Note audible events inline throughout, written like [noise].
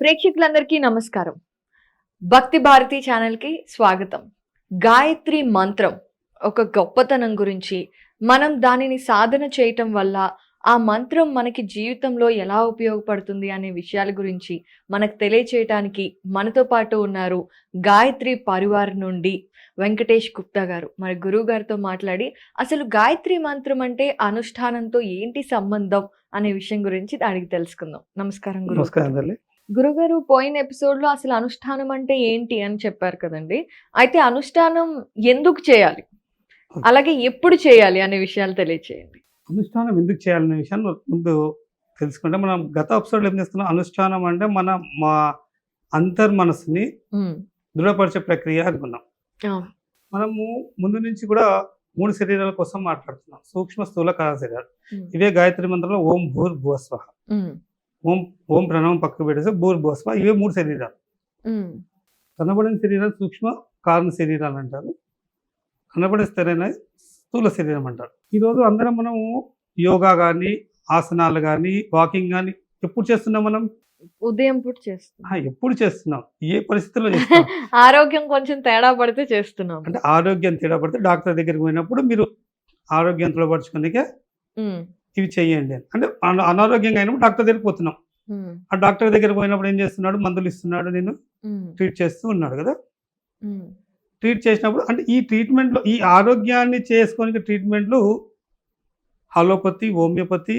ప్రేక్షకులందరికీ నమస్కారం. భక్తి భారతి ఛానల్కి స్వాగతం. గాయత్రి మంత్రం ఒక గొప్పతనం గురించి మనం దానిని సాధన చేయటం వల్ల ఆ మంత్రం మనకి జీవితంలో ఎలా ఉపయోగపడుతుంది అనే విషయాల గురించి మనకు తెలియచేయటానికి మనతో పాటు ఉన్నారు గాయత్రి పరివార్ నుండి వెంకటేష్ గుప్తా గారు. మరి గురువు గారితో మాట్లాడి అసలు గాయత్రి మంత్రం అంటే అనుష్ఠానంతో ఏంటి సంబంధం అనే విషయం గురించి అడిగి తెలుసుకుందాం. నమస్కారం గురు నమస్కారం తల్లి. గురుగారు పోయిన ఎపిసోడ్లో అసలు అనుష్ఠానం అంటే ఏంటి అని చెప్పారు కదండి. అయితే అనుష్ఠానం ఎందుకు చేయాలి? అలాగే ఎప్పుడు చేయాలి అనే విషయాలు తెలియచేయండి. అనుష్ఠానం ఎందుకు చేయాలనే విషయాన్ని ముందు తెలుసుకుంటే మనం గత ఎపిసోడ్లో ఏం చేస్తున్నాం? అనుష్ఠానం అంటే మన మా అంతర్మనస్సుని దృఢపరిచే ప్రక్రియ అనుకున్నాం. మనము ముందు నుంచి కూడా మూడు శరీరాల కోసం మాట్లాడుతున్నాం. సూక్ష్మ స్థూల కాల శరీరాలు ఇవే గాయత్రి మంత్రంలో ఓం భూర్ భువస్వ ఉమ్, ఓం ఓం ప్రణవం పక్కకు పెట్టేసి భూర్ భువస్వ ఇవే మూడు శరీరాలు. కనబడిన శరీరాలు సూక్ష్మ కారణ శరీరాలు అంటారు. కనబడే స్థిరైన స్థూల శరీరం అంటారు. ఈరోజు అందరం మనము యోగా కానీ ఆసనాలు కానీ వాకింగ్ కానీ ఎప్పుడు చేస్తున్నాం మనం? ఉదయం పూట చేస్తున్నాం. ఎప్పుడు చేస్తున్నాం? ఏ పరిస్థితుల్లో చేస్తున్నాం? [laughs] ఆరోగ్యం కొంచెం తేడా పడితే చేస్తున్నాం. అంటే ఆరోగ్యం తేడా పడితే డాక్టర్ దగ్గరికి పోయినప్పుడు మీరు ఆరోగ్యం దృఢపరచుకునే ఉమ్, ఇవి చేయండి అని. అంటే అన- అనారోగ్యంగా అయినప్పుడు డాక్టర్ దగ్గరికి పోతున్నాం. ఆ డాక్టర్ దగ్గరికి పోయినప్పుడు ఏం చేస్తున్నాడు? మందులు ఇస్తున్నాడు నేను ట్రీట్ చేస్తూ ఉన్నాడు కదా. ట్రీట్ చేసినప్పుడు అంటే ఈ ట్రీట్మెంట్లో ఈ ఆరోగ్యాన్ని చేసుకోనికి ట్రీట్మెంట్లు హలోపతి హోమియోపతి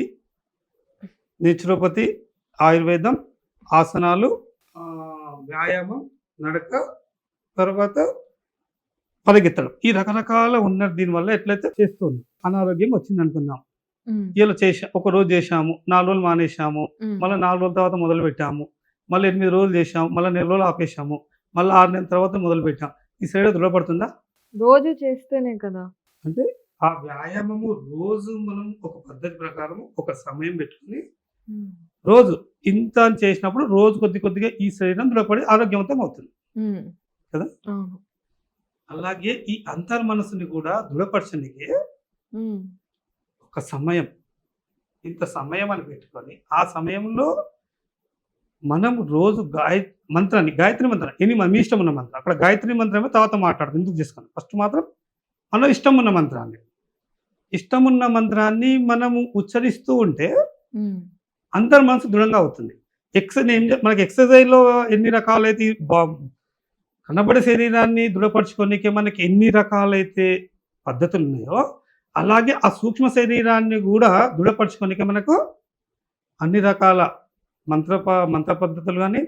నేచురోపతి ఆయుర్వేదం ఆసనాలు వ్యాయామం నడక తర్వాత పరిగెత్తడం. ఈ రకరకాల ఉన్న దీనివల్ల ఎట్లయితే చేస్తుంది అనారోగ్యం వచ్చింది అనుకుందాం ఇలా చేసా ఒక రోజు చేశాము నాలుగు రోజులు మానేశాము ఉమ్, మళ్ళీ నాలుగు రోజుల తర్వాత మొదలు పెట్టాము మళ్ళీ ఎనిమిది రోజులు చేశాము మళ్ళీ నెల రోజులు ఆపేశాము మళ్ళీ ఆరు నెలల తర్వాత మొదలు పెట్టాం. ఈ సైడ్ దృఢపడుతుందా? రోజు చేస్తేనే కదా. అంటే ఆ వ్యాయామము రోజు మనం ఒక పద్ధతి ప్రకారం ఒక సమయం పెట్టుకుని రోజు ఇంత అని చేసినప్పుడు రోజు కొద్ది కొద్దిగా ఈ శరీరం దృఢపడి ఆరోగ్యవంతం అవుతుంది. కదా? అలాగే ఈ అంతర్మనస్సుని కూడా దృఢపరచడానికి ఒక సమయం. ఇంత సమయం అని పెట్టుకొని ఆ సమయంలో మనం రోజు గాయ మంత్రాన్ని గాయత్రి మంత్రం ఎన్ని మన- మీ ఇష్టం ఉన్న మంత్రం అక్కడ గాయత్రి మంత్రమే తర్వాత మాట్లాడుతుంది ఎందుకు చేసుకోండి ఫస్ట్ మాత్రం మన ఇష్టం ఉన్న మంత్రాన్ని. ఇష్టం ఉన్న మంత్రాన్ని మనము ఉచ్చరిస్తూ ఉంటే అంతర్ మనసు దృఢంగా అవుతుంది. ఎక్స మనకి ఎక్సర్సైజ్లో ఎన్ని రకాలైతే బా- కనబడే శరీరాన్ని దృఢపరచుకోనికి మనకి ఎన్ని రకాలైతే పద్ధతులు ఉన్నాయో అలాగే ఆ సూక్ష్మ శరీరాన్ని కూడా దృఢపరచుకోనికి మనకు అన్ని రకాల మంత్ర ప- మంత్ర పద్ధతులు కానీ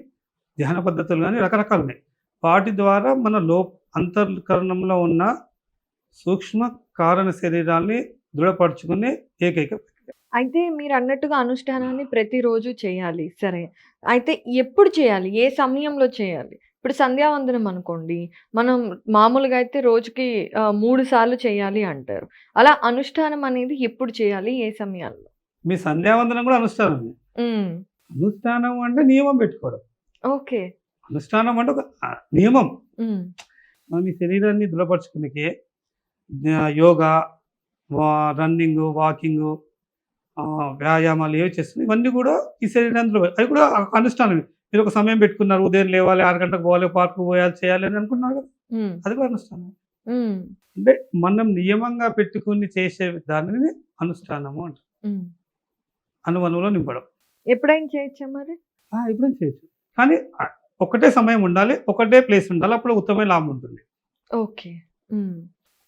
ధ్యాన పద్ధతులు కానీ రకరకాలు ఉన్నాయి. వాటి ద్వారా మన లో అంతర్కరణంలో ఉన్న సూక్ష్మ కారణ శరీరాన్ని దృఢపరచుకునే ఏకైక అయితే మీరు అన్నట్టుగా అనుష్ఠానాన్ని ప్రతిరోజు చేయాలి. సరే. అయితే ఎప్పుడు చేయాలి? ఏ సమయంలో చేయాలి? ఇప్పుడు సంధ్యావందనం అనుకోండి మనం మామూలుగా అయితే రోజుకి మూడు సార్లు చేయాలి అంటారు. అలా అనుష్ఠానం అనేది ఎప్పుడు చేయాలి? ఏ సమయాల్లో? మీ సంధ్యావందనం కూడా అనుష్ఠానం అనుష్ఠానం అంటే నియమం పెట్టుకోవడం. ఓకే. అనుష్ఠానం అంటే ఒక నియమం. మనం ఈ శరీరాన్ని దృఢపరచుకునే యోగా రన్నింగ్ వాకింగ్ వ్యాయామాలు ఏవి చేస్తున్నాయి ఇవన్నీ కూడా ఈ శరీరాన్ని అవి కూడా అనుష్ఠానమే. మీరు ఒక సమయం పెట్టుకున్నారు ఉదయం లేవాలి ఆరు గంటలకు పోవాలి పార్కు పోయాలి చేయాలి అని అనుకున్నారు కదా. అది కూడా అనుష్ఠానం. అంటే మనం నియమంగా పెట్టుకుని చేసే దానిని అనుష్ఠానము అంటారు. ఉమ్. అనువనంలో నింపడం. ఎప్పుడైనా చేయొచ్చా మరి? ఇప్పుడు చేయొచ్చు. కానీ ఒకటే సమయం ఉండాలి ఒకటే ప్లేస్ ఉండాలి అప్పుడు ఉత్తమమైన లాభం ఉంటుంది. ఓకే.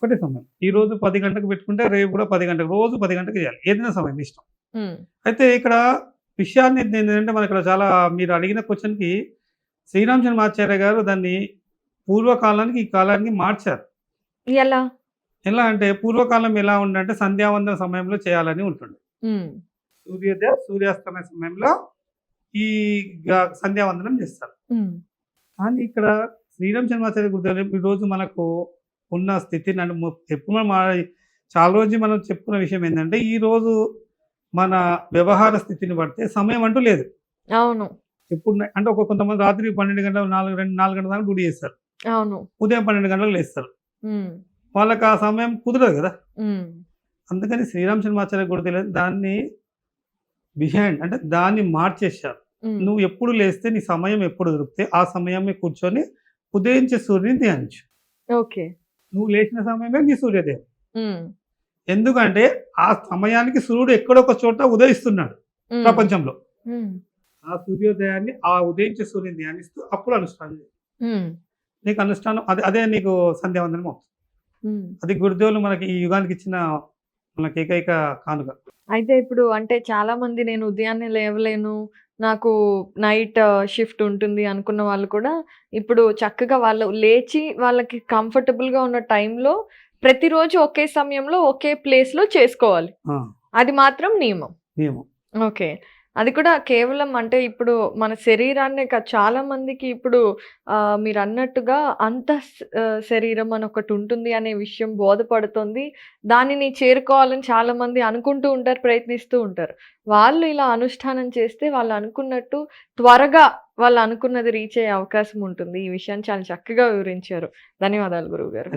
ఒకటే సమయం. ఈ రోజు పది గంటలకు పెట్టుకుంటే రేపు కూడా పది గంటలకు రోజు పది గంటలకు చేయాలి. ఏదైనా సమయం ఇష్టం. అయితే ఇక్కడ విషయాన్ని ఏంటంటే మన ఇక్కడ చాలా మీరు అడిగిన క్వశ్చన్కి శ్రీరామ్ శర్మాచార్య గారు దాన్ని పూర్వకాలానికి ఈ కాలానికి మార్చారు. ఎలా? ఎలా అంటే పూర్వకాలం ఎలా ఉండంటే సంధ్యావందన సమయంలో చేయాలని ఉంటుంది ఉమ్, సూర్యోదయ సూర్యాస్తమయ సమయంలో ఈ సంధ్యావందనం చేస్తారు. కానీ ఇక్కడ శ్రీరామ్ శర్మాచార్య గురుదేవులు ఈరోజు మనకు ఉన్న స్థితిని అంటే మొ- ఎప్పుడు మనం చాలా రోజు మనం చెప్పుకున్న విషయం ఏంటంటే ఈ రోజు మన వ్యవహార స్థితిని బట్టి సమయం అంటూ లేదు. అవును. ఎప్పుడు అంటే ఒక కొంతమంది రాత్రి పన్నెండు గంటలు నాలుగు రెండు నాలుగు గంటల దాకా గుడి చేస్తారు. అవును. ఉదయం పన్నెండు గంటలకు లేస్తారు. ఉమ్, వాళ్ళకి ఆ సమయం కుదరదు కదా. ఉమ్, అందుకని శ్రీరామ్ శర్మాచార్య గురుదేవులు దాన్ని బిహైండ్ అంటే దాన్ని మార్చేశారు. ఉమ్, నువ్వు ఎప్పుడు లేస్తే నీ సమయం ఎప్పుడు దొరికితే ఆ సమయమే కూర్చొని ఉదయించే సూర్యుని ధ్యానించు. ఓకే. నువ్వు లేచిన సమయమే నీ సూర్యోదయం. ఉమ్, ఎందుకంటే ఆ సమయానికి సూర్యుడు ఎక్కడొక చోట ఉదయిస్తున్నాడు ప్రపంచంలో. ఆ సూర్యోదయాన్ని ఆ ఉదయించే సూర్యుని ధ్యానిస్తూ అప్పుడు అనుష్ఠానం నీకు అనుష్ఠానం అదే అదే నీకు సంధ్యావందనం అవుతుంది. అది గురుదేవులు మనకి ఈ యుగానికి ఇచ్చిన మనకి ఏకైక కానుక. అయితే ఇప్పుడు అంటే చాలా మంది నేను ఉదయాన్నే లేవలేను నాకు నైట్ షిఫ్ట్ ఉంటుంది అనుకున్న వాళ్ళు కూడా ఇప్పుడు చక్కగా వాళ్ళు లేచి వాళ్ళకి కంఫర్టబుల్గా ఉన్న టైంలో ప్రతిరోజు ఒకే సమయంలో ఒకే ప్లేస్లో చేసుకోవాలి. ఆ, అది మాత్రం నియమం. నియమం. ఓకే. అది కూడా కేవలం అంటే ఇప్పుడు మన శరీరాన్నే కాదు చాలా మందికి ఇప్పుడు ఆ, మీరు అన్నట్టుగా అంత శరీరం అని ఒకటి ఉంటుంది అనే విషయం బోధపడుతుంది. దానిని చేరుకోవాలని చాలా మంది అనుకుంటూ ఉంటారు ప్రయత్నిస్తూ ఉంటారు. వాళ్ళు ఇలా అనుష్ఠానం చేస్తే వాళ్ళు అనుకున్నట్టు త్వరగా వాళ్ళు అనుకున్నది రీచ్ అయ్యే అవకాశం ఉంటుంది. ఈ విషయాన్ని చాలా చక్కగా వివరించారు. ధన్యవాదాలు గురువు గారు